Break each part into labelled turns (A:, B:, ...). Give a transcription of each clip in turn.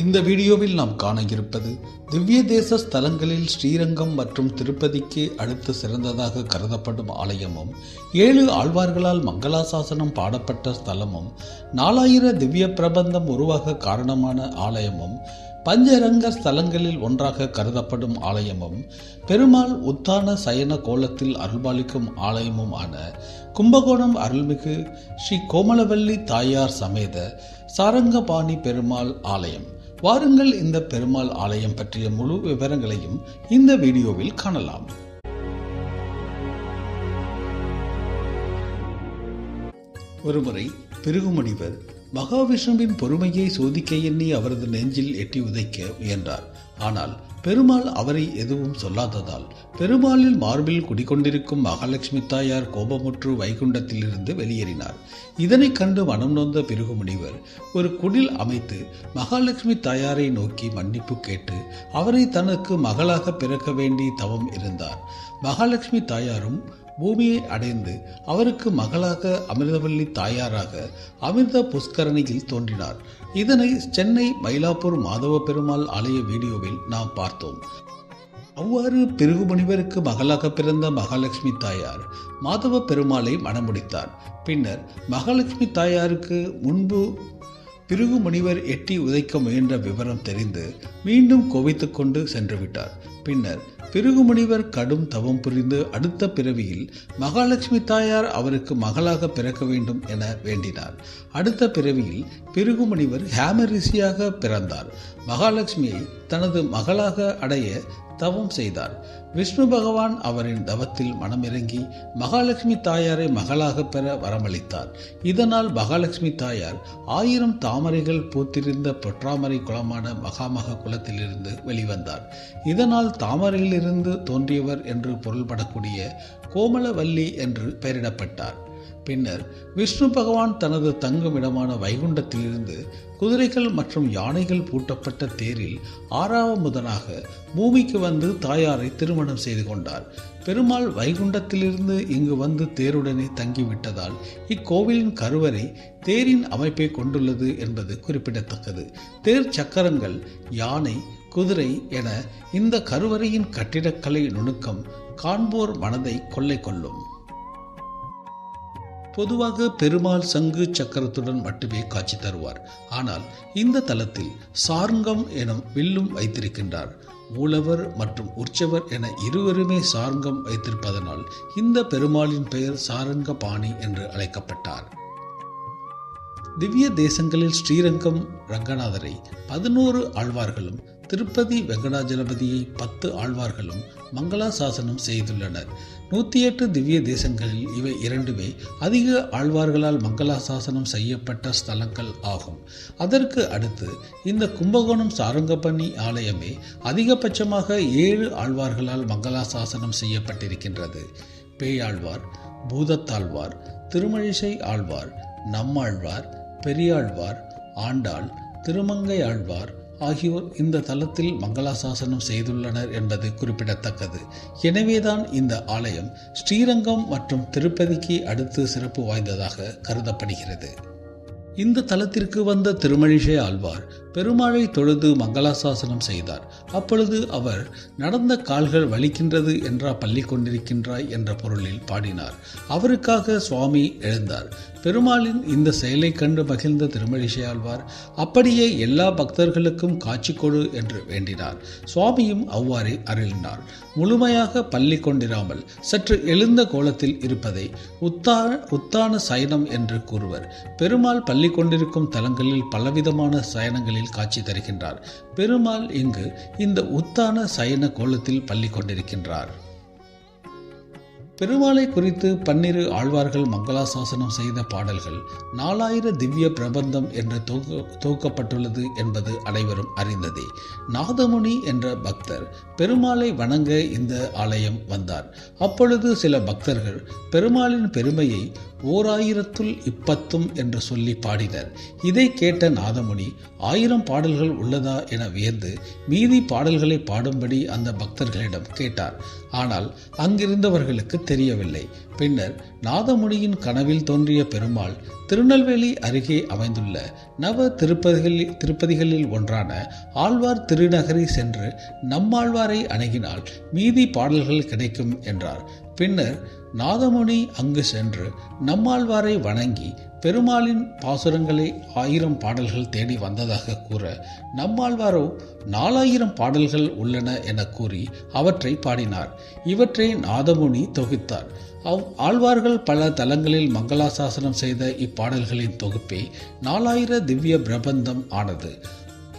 A: இந்த வீடியோவில் நாம் காண இருப்பது திவ்ய தேச ஸ்தலங்களில் ஸ்ரீரங்கம் மற்றும் திருப்பதிக்கு அடுத்து சிறந்ததாக கருதப்படும் ஆலயமும் ஏழு ஆழ்வார்களால் மங்களாசாசனம் பாடப்பட்ட ஸ்தலமும் நாலாயிர திவ்ய பிரபந்தம் உருவாக காரணமான ஆலயமும் பஞ்சரங்க ஸ்தலங்களில் ஒன்றாக கருதப்படும் ஆலயமும் பெருமாள் உத்தான சயன கோலத்தில் அருள்பாலிக்கும் ஆலயமும் ஆன கும்பகோணம் அருள்மிகு ஸ்ரீ கோமலவல்லி தாயார் சமேத சாரங்கபாணி பெருமாள் ஆலயம். வாருங்கள் இந்த பெருமாள் ஆலயம் பற்றிய முழு விவரங்களையும் இந்த வீடியோவில் காணலாம். ஒருமுறை பிருகுமணிவர் மகாவிஷ்ணுவின் பொறுமையை சோதிக்க எண்ணி அவரது நெஞ்சில் எட்டி உதைக்க முயன்றார். ஆனால் பெருமாள் அவரை எதுவும் சொல்லாததால் பெருமாளில் மார்பில் குடிக்கொண்டிருக்கும் மகாலட்சுமி தாயார் கோபமுற்று வைகுண்டத்திலிருந்து வெளியேறினார். இதனைக் கண்டு மனம் நொந்த பிருகுமுனிவர் ஒரு குடில் அமைத்து மகாலட்சுமி தாயாரை நோக்கி மன்னிப்பு கேட்டு அவரை தனக்கு மகளாக பிறக்க வேண்டி தவம் இருந்தார். மகாலட்சுமி தாயாரும் பூமியை அடைந்து அவருக்கு மகளாக அமிர்தவல்லி தாயாராக அமிர்த புஷ்கரணியில் தோன்றினார். இதனை சென்னை மயிலாப்பூர் மாதவ பெருமாள் ஆலய வீடியோவில் நாம் பார்த்தோம். அவ்வாறு பிருகுமுனிவருக்கு மகளாக பிறந்த மகாலட்சுமி தாயார் மாதவ பெருமாளை மணமுடித்தார். பின்னர் மகாலட்சுமி தாயாருக்கு முன்பு பிருகு முனிவர் எட்டி உதைக்க முயன்ற விவரம் தெரிந்து மீண்டும் கோவித்துக் கொண்டு சென்று விட்டார். பின்னர் பிருகு முனிவர் கடும் தவம் புரிந்து அடுத்த பிறவியில் மகாலட்சுமி தாயார் அவருக்கு மகளாக பிறக்க வேண்டும் என வேண்டினார். அடுத்த பிறவியில் பிருகு முனிவர் ஹேமரிஷியாக பிறந்தார். மகாலட்சுமியை தனது மகளாக அடைய தவம் செய்தார். விஷ்ணு பகவான் அவரின் தவத்தில் மனமிறங்கி மகாலட்சுமி தாயாரை மகளாக பெற வரமளித்தார். இதனால் மகாலட்சுமி தாயார் ஆயிரம் தாமரைகள் பூத்திருந்த பொற்றாமரை குளமான மகாமக குலத்திலிருந்து வெளிவந்தார். இதனால் தாமரையிலிருந்து தோன்றியவர் என்று பொருள்படக்கூடிய கோமலவல்லி என்று பெயரிடப்பட்டார். பின்னர் விஷ்ணு பகவான் தனது தங்கும் இடமான வைகுண்டத்திலிருந்து குதிரைகள் மற்றும் யானைகள் பூட்டப்பட்ட தேரில் ஆறாவமுதனாக பூமிக்கு வந்து தாயாரை திருமணம் செய்து கொண்டார். பெருமாள் வைகுண்டத்திலிருந்து இங்கு வந்து தேருடனே தங்கிவிட்டதால் இக்கோவிலின் கருவறை தேரின் அமைப்பை கொண்டுள்ளது என்பது குறிப்பிடத்தக்கது. தேர் சக்கரங்கள் யானை குதிரை என இந்த கருவறையின் கட்டிடக்கலை நுணுக்கம் காண்போர் மனதை கொள்ளை கொள்ளும். பொதுவாக பெருமாள் சங்கு சக்கரத்துடன் மட்டுமே காட்சி தருவார். ஆனால் இந்த தலத்தில் சார்ங்கம் எனும் வில்லும் வைத்திருக்கின்றார். மூலவர் மற்றும் உற்சவர் என இருவருமே சார்ங்கம் வைத்திருப்பதனால் இந்த பெருமாளின் பெயர் சாரங்க பாணி என்று அழைக்கப்பட்டார். திவ்ய தேசங்களில் ஸ்ரீரங்கம் ரங்கநாதரை பதினோரு ஆழ்வார்களும் திருப்பதி வெங்கடாஜலபதியை பத்து ஆழ்வார்களும் மங்களாசாசனம் செய்துள்ளனர். நூற்றி எட்டு திவ்ய தேசங்களில் இவை இரண்டுமே அதிக ஆழ்வார்களால் மங்களாசாசனம் செய்யப்பட்ட ஸ்தலங்கள் ஆகும். அதற்கு அடுத்து இந்த கும்பகோணம் சாரங்கப்பண்ணி ஆலயமே அதிகபட்சமாக ஏழு ஆழ்வார்களால் மங்களாசாசனம் செய்யப்பட்டிருக்கின்றது. பேயாழ்வார் பூதத்தாழ்வார் திருமழிசை ஆழ்வார் நம்மாழ்வார் பெரியாழ்வார் ஆண்டாள் திருமங்கை ஆழ்வார் ஆகியோர் இந்த தலத்தில் மங்களாசாசனம் செய்துள்ளனர் என்பது குறிப்பிடத்தக்கது. எனவேதான் இந்த ஆலயம் ஸ்ரீரங்கம் மற்றும் திருப்பதிக்கு அடுத்து சிறப்பு வாய்ந்ததாக கருதப்படுகிறது. இந்த தலத்திற்கு வந்த திருமழிசை ஆழ்வார் பெருமாளை தொழுது மங்களாசாசனம் செய்தார். அப்பொழுது அவர் நடந்த கால்கள் வலிக்கின்றது என்றா பள்ளி கொண்டிருக்கின்றாய் என்ற பொருளில் பாடினார். அவருக்காக சுவாமி எழுந்தார். பெருமாளின் இந்த செயலை கண்டு மகிழ்ந்த திருமழிசையாழ்வார் அப்படியே எல்லா பக்தர்களுக்கும் காட்சி கொடு என்று வேண்டினார். சுவாமியும் அவ்வாறே அருளினார். முழுமையாக பள்ளி கொண்டிராமல் சற்று எழுந்த கோலத்தில் இருப்பதை உத்தான உத்தான சயனம் என்று கூறுவர். பெருமாள் பள்ளி கொண்டிருக்கும் தலங்களில் பலவிதமான சயனங்களில் காட்சி தருகின்றார். பெருமாள் இங்கு இந்த உத்தான சயன கோலத்தில் பள்ளி கொண்டிருக்கின்றார். பெருமாளை குறித்து பன்னிரு ஆழ்வார்கள் மங்களாசாசனம் செய்த பாடல்கள் நாலாயிர திவ்ய பிரபந்தம் என்று தொகு தொகுக்கப்பட்டுள்ளது என்பது அனைவரும் அறிந்ததே. நாதமுனி என்ற பக்தர் பெருமாளை வணங்க இந்த ஆலயம் வந்தார். அப்பொழுது சில பக்தர்கள் பெருமாளின் பெருமையை ஓர் ஆயிரத்துள் இப்பத்தும் என்று சொல்லி பாடினர். இதை கேட்ட நாதமுனி ஆயிரம் பாடல்கள் உள்ளதா? என வியந்து மீதி பாடல்களை பாடும்படி அந்த பக்தர்களிடம் கேட்டார். ஆனால் அங்கிருந்தவர்களுக்கு தெரியவில்லை. பின்னர் நாதமுனியின் கனவில் தோன்றிய பெருமாள் திருநெல்வேலி அருகே அமைந்துள்ள நவ திருப்பதிகளில் திருப்பதிகளில் ஒன்றான ஆழ்வார் திருநகரி சென்று நம்மாழ்வாரை அணுகினால் மீதி பாடல்கள் கிடைக்கும் என்றார். பின்னர் நாதமுனி அங்கு சென்று நம்மாழ்வாரை வணங்கி பெருமாளின் பாசுரங்களை ஆயிரம் பாடல்கள் தேடி வந்ததாக கூற நம்மாழ்வாரோ நாலாயிரம் பாடல்கள் உள்ளன என கூறி அவற்றை பாடினார். இவற்றை நாதமுனி தொகுத்தார். அவ் ஆழ்வார்கள் பல தலங்களில் மங்களாசாசனம் செய்த இப்பாடல்களின் தொகுப்பே நாலாயிர திவ்ய பிரபந்தம் ஆனது.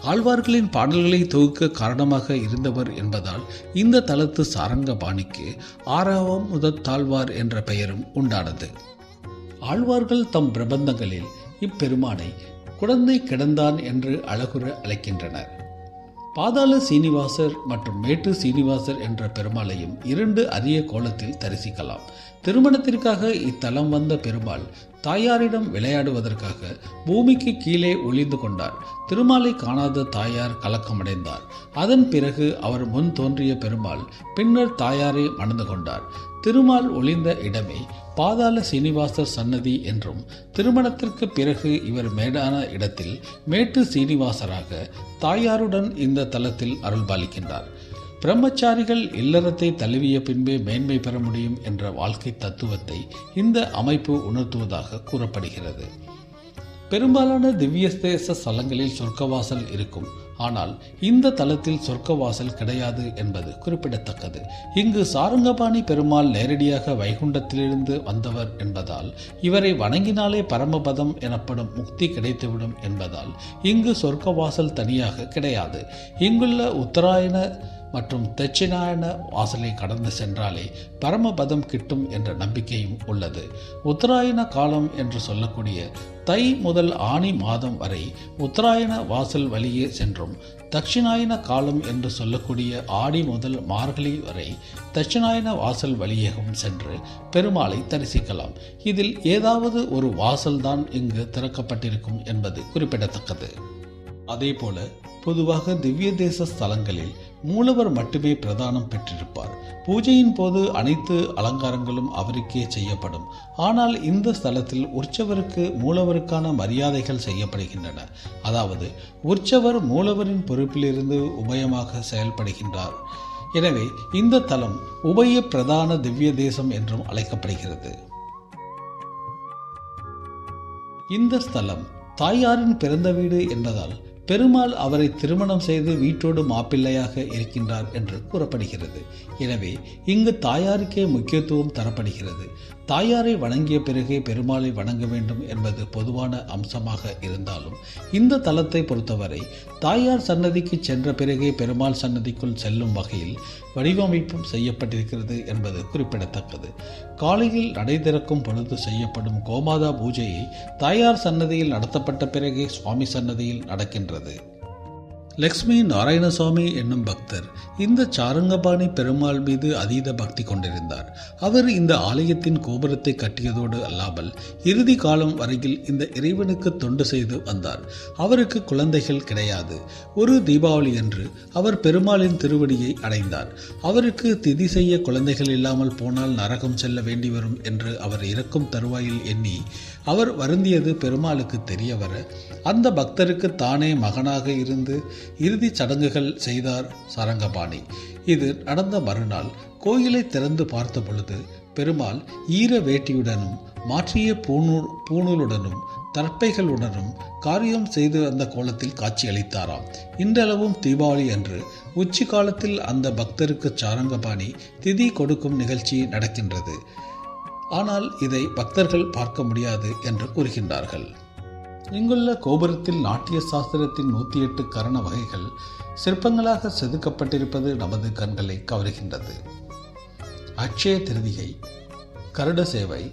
A: ஆழ்வார்களின் பாடல்களை தொகுக்க காரணமாக இருந்தவர் என்பதால் இந்த தலத்து சாரங்கபாணிக்கு ஆறாவம் முதத்தாழ்வார் என்ற பெயரும் உண்டானது. ஆழ்வார்கள் தம் பிரபந்தங்களில் இப்பெருமானை குழந்தை கிடந்தான் என்று அழகுற அழைக்கின்றனர். பாதாள சீனிவாசர் மற்றும் மேட்டு சீனிவாசர் என்ற பெருமாளையும் இரண்டு அரிய கோலத்தில் தரிசிக்கலாம். திருமணத்திற்காக இத்தலம் வந்த பெருமாள் தாயாரிடம் விளையாடுவதற்காக பூமிக்கு கீழே ஒளிந்து கொண்டார். திருமாலை காணாத தாயார் கலக்கமடைந்தார். அதன் பிறகு அவர் முன் தோன்றிய பெருமாள் பின்னர் தாயாரை மணந்து கொண்டார். திருமால் ஒளிந்த இடமே பாதாள சீனிவாசர் சன்னதி என்றும் திருமணத்திற்கு பிறகு இவர் மேடான இடத்தில் மேட்டு சீனிவாசராக தாயாருடன் இந்த தலத்தில் அருள்பாலிக்கின்றார் பிரம்மச்சாரிகள் இல்லறத்தை தழுவிய பின்பே மேன்மை பெற முடியும் என்ற வாழ்க்கை தத்துவத்தை இந்த அமைப்பு உணர்த்துவதாக கூறப்படுகிறது. பெரும்பாலான திவ்யதேச ஸ்தலங்களில் சொர்க்கவாசல் இருக்கும். ஆனால் இந்த தலத்தில் சொர்க்கவாசல் கிடையாது என்பது குறிப்பிடத்தக்கது. இங்கு சாரங்கபாணி பெருமாள் நேரடியாக வைகுண்டத்திலிருந்து வந்தவர் என்பதால் இவரை வணங்கினாலே பரமபதம் எனப்படும் முக்தி கிடைத்துவிடும் என்பதால் இங்கு சொர்க்கவாசல் தனியாக கிடையாது. இங்குள்ள உத்தராயண மற்றும் தட்சிணாயன வாசலை கடந்து சென்றாலே பரமபதம் கிட்டும் என்ற நம்பிக்கையும் உள்ளது. உத்தராயண காலம் என்று சொல்லக்கூடிய தை முதல் ஆணி மாதம் வரை உத்தராயண வாசல் வழியே சென்றும். தட்சிணாயன காலம் என்று சொல்லக்கூடிய ஆடி முதல் மார்கழி வரை தட்சிணாயன வாசல் வழியாகவும் சென்று பெருமாளை தரிசிக்கலாம். இதில் ஏதாவது ஒரு வாசல்தான் இங்கு திறக்கப்பட்டிருக்கும் என்பது குறிப்பிடத்தக்கது. அதேபோல பொதுவாக திவ்ய தேச ஸ்தலங்களில் மூலவர் மட்டுமே பிரதானம் பெற்றிருப்பார். பூஜையின் போது அனைத்து அலங்காரங்களும் அவருக்கே செய்யப்படும். ஆனால் இந்த ஸ்தலத்தில் உற்சவருக்கு மூலவருக்கான மரியாதைகள் செய்யப்படுகின்றன. அதாவது உற்சவர் மூலவரின் பொறுப்பிலிருந்து உபயமாக செயல்படுகின்றார். எனவே இந்த தலம் உபய பிரதான திவ்ய தேசம் என்றும் அழைக்கப்படுகிறது. இந்த ஸ்தலம் தாயாரின் பிறந்த வீடு என்பதால் பெருமாள் அவரை திருமணம் செய்து வீட்டோடு மாப்பிள்ளையாக இருக்கின்றார் என்று கூறப்படுகிறது. எனவே இங்கு தாயாருக்கே முக்கியத்துவம் தரப்படுகிறது. தாயாரை வணங்கிய பிறகே பெருமாளை வணங்க வேண்டும் என்பது பொதுவான அம்சமாக இருந்தாலும் இந்த தலத்தை பொறுத்தவரை தாயார் சன்னதிக்கு சென்ற பிறகே பெருமாள் சன்னதிக்குள் செல்லும் வகையில் வடிவமைப்பும் செய்யப்பட்டிருக்கிறது என்பது குறிப்பிடத்தக்கது. காலையில் நடை திறக்கும் பொழுது செய்யப்படும் கோமாதா பூஜையை தாயார் சன்னதியில் நடத்தப்பட்ட பிறகே சுவாமி சன்னதியில் நடக்கின்றது. லக்ஷ்மி நாராயணசுவாமி என்னும் பக்தர் இந்த சாரங்கபாணி பெருமாள் மீது அதீத பக்தி கொண்டிருந்தார். அவர் இந்த ஆலயத்தின் கோபுரத்தை கட்டியதோடு அல்லாமல் இறுதி காலம் வரையில் இந்த இறைவனுக்கு தொண்டு செய்து வந்தார். அவருக்கு குழந்தைகள் கிடையாது. ஒரு தீபாவளி அன்று அவர் பெருமாளின் திருவடியை அடைந்தார். அவருக்கு திதி செய்ய குழந்தைகள் இல்லாமல் போனால் நரகம் செல்ல வேண்டி வரும் என்று அவர் இறக்கும் தருவாயில் எண்ணி அவர் வருந்தியது பெருமாளுக்கு தெரிய வர அந்த பக்தருக்கு தானே மகனாக இருந்து இறுதிச் சடங்குகள் செய்தார் சாரங்கபாணி. இது நடந்த மறுநாள் கோயிலை திறந்து பார்த்த பொழுது பெருமாள் ஈர வேட்டியுடனும் மாற்றிய பூநூல் பூணூலுடனும் தற்பைகளுடனும் காரியம் செய்து அந்த கோலத்தில் காட்சியளித்தாராம் இன்றளவும் தீபாவளி அன்று உச்சி காலத்தில் அந்த பக்தருக்கு சாரங்கபாணி திதி கொடுக்கும் நிகழ்ச்சி நடக்கின்றது. ஆனால் இதை பக்தர்கள் பார்க்க முடியாது என்று கூறுகின்றார்கள். இங்குள்ள கோபுரத்தில் நாட்டிய சாஸ்திரத்தின் நூற்றி எட்டு கரண வகைகள் சிற்பங்களாக செதுக்கப்பட்டிருப்பது நமது கண்களை கவருகின்றது. அக்ஷய திருதிகை கருட சேவை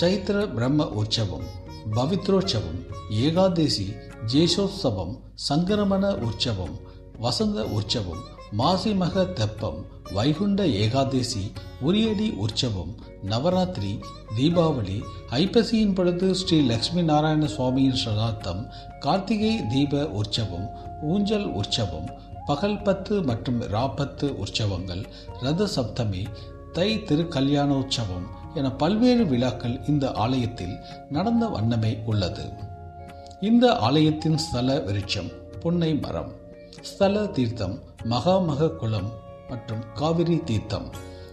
A: சைத்திர பிரம்ம உற்சவம் பவித்ரோற்சவம் ஏகாதேசி ஜேஷோத்சவம் சங்கரமண உற்சவம் வசந்த உற்சவம் மாசிமக தெப்பம் வைகுண்ட ஏகாதசி உரியடி உற்சவம் நவராத்திரி தீபாவளி ஐப்பசியின் பொழுது ஸ்ரீ லக்ஷ்மி நாராயண சுவாமியின் சதார்த்தம் கார்த்திகை தீப உற்சவம் ஊஞ்சல் உற்சவம் பகல் பத்து மற்றும் ராப்பத்து உற்சவங்கள் ரத சப்தமி தை திருக்கல்யாண உற்சவம் என பல்வேறு விழாக்கள் இந்த ஆலயத்தில் நடந்த வண்ணமே உள்ளது. இந்த ஆலயத்தின் ஸ்தல விருட்சம் புன்னை மரம் ஸ்தல தீர்த்தம் மகாமக குளம் மற்றும் காவிரி தீர்த்தம்.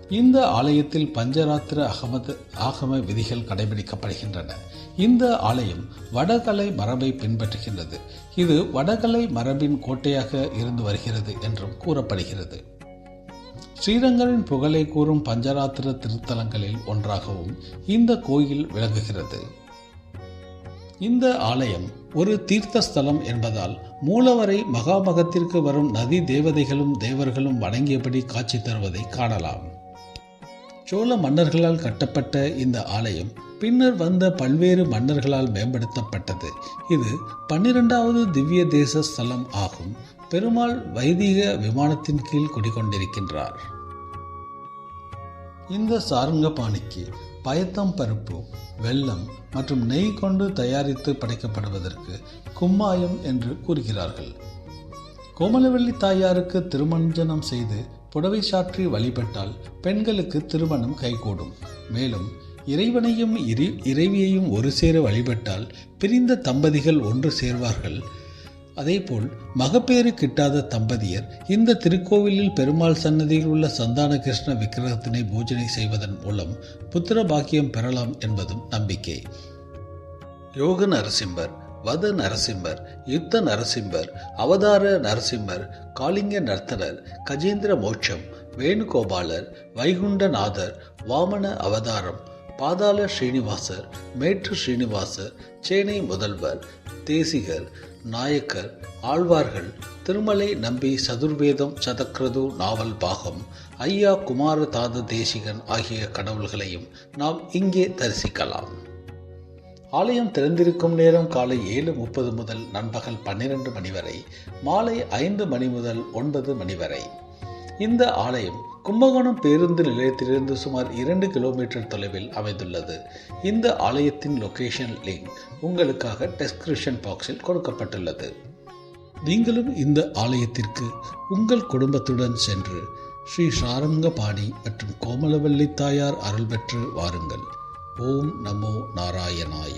A: இந்த ஆலயத்தில் பஞ்சராத்திர அகமது ஆகம விதிகள் கடைபிடிக்கப்படுகின்றன. இந்த ஆலயம் வடகலை மரபை பின்பற்றுகின்றது. இது வடகலை மரபின் கோட்டையாக இருந்து வருகிறது என்றும் கூறப்படுகிறது. ஸ்ரீரங்கரின் புகழை கூறும் பஞ்சராத்திர திருத்தலங்களில் ஒன்றாகவும் இந்த கோயில் விளங்குகிறது. இந்த ஆலயம் ஒரு தீர்த்த ஸ்தலம் என்பதால் மூலவரை மகாமகத்திற்கு வரும் நதி தேவதைகளும் தேவர்களும் வணங்கியபடி காட்சி தருவதை காணலாம். சோழ மன்னர்களால் கட்டப்பட்ட இந்த ஆலயம் பின்னர் வந்த பல்வேறு மன்னர்களால் மேம்படுத்தப்பட்டது. இது பன்னிரெண்டாவது திவ்ய தேச ஸ்தலம் ஆகும். பெருமாள் வைதிக விமானத்தின் கீழ் குடிகொண்டிருக்கின்றார். இந்த சாரங்கபாணிக்கு பயத்தம் பருப்பு வெல்லம் மற்றும் நெய் கொண்டு தயாரித்து படைக்கப்படுவதற்கு கும்மாயம் என்று கூறுகிறார்கள். கோமலவள்ளி தாயாருக்கு திருமஞ்சனம் செய்து புடவை சாற்றி வழிபட்டால் பெண்களுக்கு திருமணம் கைகூடும். மேலும் இறைவனையும் இறை இறைவியையும் ஒரு சேர வழிபட்டால் பிரிந்த தம்பதிகள் ஒன்று சேர்வார்கள். அதேபோல் மகப்பேறு கிட்டாத தம்பதியர் இந்த திருக்கோவிலில் பெருமாள் சன்னதியில் உள்ள சந்தான கிருஷ்ண விக்கிரகத்தினை பூஜனை செய்வதன் மூலம் புத்திர பாக்கியம் பெறலாம் என்பதும் நம்பிக்கை. யோக நரசிம்மர் வத நரசிம்மர் யுத்த நரசிம்மர் அவதார நரசிம்மர் காளிங்க நர்த்தனர் கஜேந்திர மோட்சம் வேணுகோபாலர் வைகுண்டநாதர் வாமன அவதாரம் பாதாள ஸ்ரீனிவாசர் மேற்று ஸ்ரீனிவாசர் சேனை முதல்வர் தேசிகர் நாயக்கர் ஆழ்வார்கள் திருமலை நம்பி சதுர்வேதம் சதக்ரது நாவல் பாகம் ஐயா குமார தாத தேசிகன் ஆகிய கடவுள்களையும் நாம் இங்கே தரிசிக்கலாம். ஆலயம் திறந்திருக்கும் நேரம் காலை ஏழு முப்பது முதல் நண்பகல் பன்னிரண்டு மணி வரை மாலை ஐந்து மணி முதல் ஒன்பது மணி வரை. இந்த ஆலயம் கும்பகோணம் பேருந்து நிலையத்திலிருந்து சுமார் இரண்டு கிலோமீட்டர் தொலைவில் அமைந்துள்ளது. இந்த ஆலயத்தின் லொகேஷன் லிங்க் உங்களுக்காக டெஸ்கிரிப்ஷன் பாக்ஸில் கொடுக்கப்பட்டுள்ளது. நீங்களும் இந்த ஆலயத்திற்கு உங்கள் குடும்பத்துடன் சென்று ஸ்ரீ சாரங்கபாணி மற்றும் கோமலவல்லி தாயார் அருள் பெற்று வாருங்கள். ஓம் நமோ நாராயணாய.